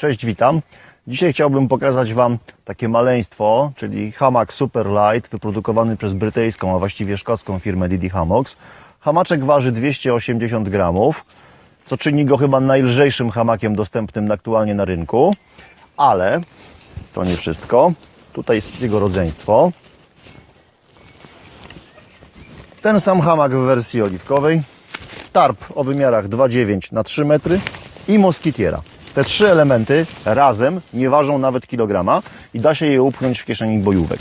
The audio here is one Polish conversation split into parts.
Cześć, witam. Dzisiaj chciałbym pokazać Wam takie maleństwo, czyli hamak Super Light, wyprodukowany przez brytyjską, a właściwie szkocką firmę Didi Hammocks. Hamaczek waży 280 gramów, co czyni go chyba najlżejszym hamakiem dostępnym aktualnie na rynku. Ale to nie wszystko. Tutaj jest jego rodzeństwo. Ten sam hamak w wersji oliwkowej. Tarp o wymiarach 2,9 na 3 metry i moskitiera. Te trzy elementy razem nie ważą nawet kilograma i da się je upchnąć w kieszeni bojówek.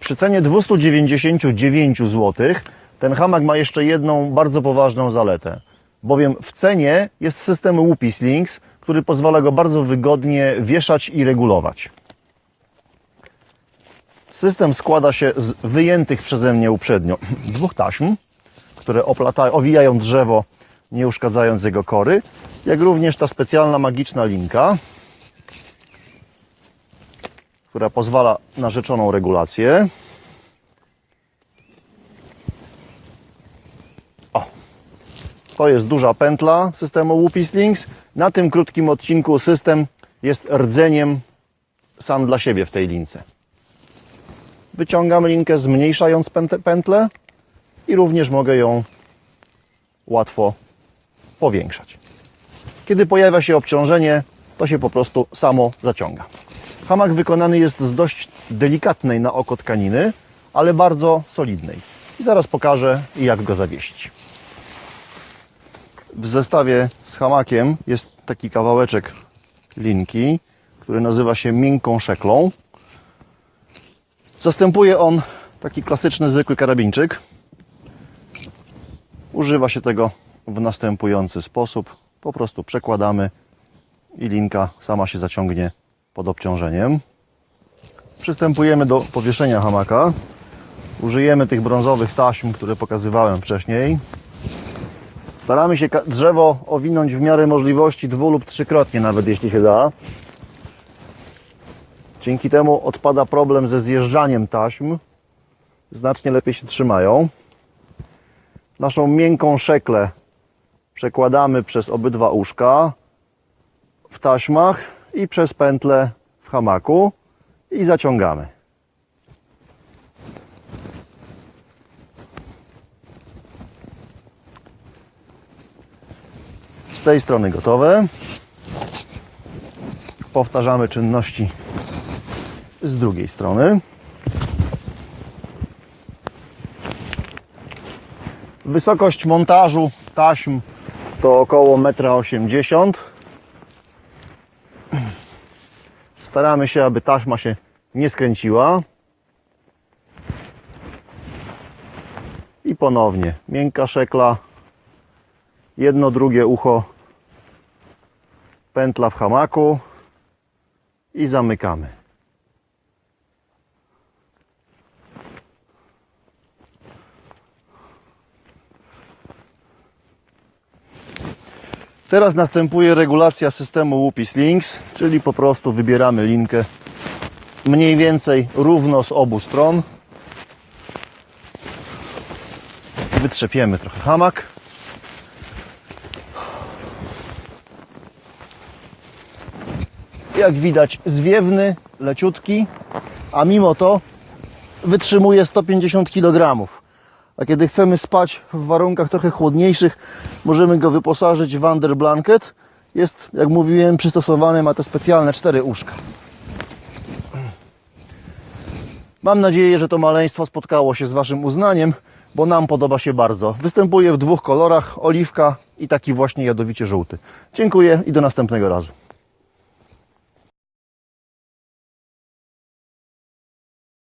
Przy cenie 299 zł ten hamak ma jeszcze jedną bardzo poważną zaletę, bowiem w cenie jest system Whoopie Slings, który pozwala go bardzo wygodnie wieszać i regulować. System składa się z wyjętych przeze mnie uprzednio dwóch taśm, które oplatają, owijają drzewo, nie uszkadzając jego kory, jak również ta specjalna magiczna linka, która pozwala na rzeczoną regulację. O, to jest duża pętla systemu Whoopie Slings. Na tym krótkim odcinku system jest rdzeniem sam dla siebie w tej lince. Wyciągam linkę, zmniejszając pętlę i również mogę ją łatwo powiększać. Kiedy pojawia się obciążenie, to się po prostu samo zaciąga. Hamak wykonany jest z dość delikatnej na oko tkaniny, ale bardzo solidnej. I zaraz pokażę, jak go zawiesić. W zestawie z hamakiem jest taki kawałeczek linki, który nazywa się miękką szeklą. Zastępuje on taki klasyczny, zwykły karabinczyk. Używa się tego w następujący sposób. Po prostu przekładamy i linka sama się zaciągnie pod obciążeniem. Przystępujemy do powieszenia hamaka. Użyjemy tych brązowych taśm, które pokazywałem wcześniej. Staramy się drzewo owinąć w miarę możliwości dwu lub trzykrotnie, nawet jeśli się da. Dzięki temu odpada problem ze zjeżdżaniem taśm. Znacznie lepiej się trzymają. Naszą miękką szeklę przekładamy przez obydwa uszka w taśmach i przez pętlę w hamaku i zaciągamy. Z tej strony gotowe. Powtarzamy czynności z drugiej strony. Wysokość montażu taśm to około 1,80 m. Staramy się, aby taśma się nie skręciła. I ponownie miękka szekla, jedno drugie ucho, pętla w hamaku i zamykamy. Teraz następuje regulacja systemu Whoopie Slings, czyli po prostu wybieramy linkę mniej więcej równo z obu stron. Wytrzepiemy trochę hamak. Jak widać zwiewny, leciutki, a mimo to wytrzymuje 150 kg. A kiedy chcemy spać w warunkach trochę chłodniejszych, możemy go wyposażyć w under blanket. Jest, jak mówiłem, przystosowany, ma te specjalne cztery uszka. Mam nadzieję, że to maleństwo spotkało się z Waszym uznaniem, bo nam podoba się bardzo. Występuje w dwóch kolorach, oliwka i taki właśnie jadowicie żółty. Dziękuję i do następnego razu.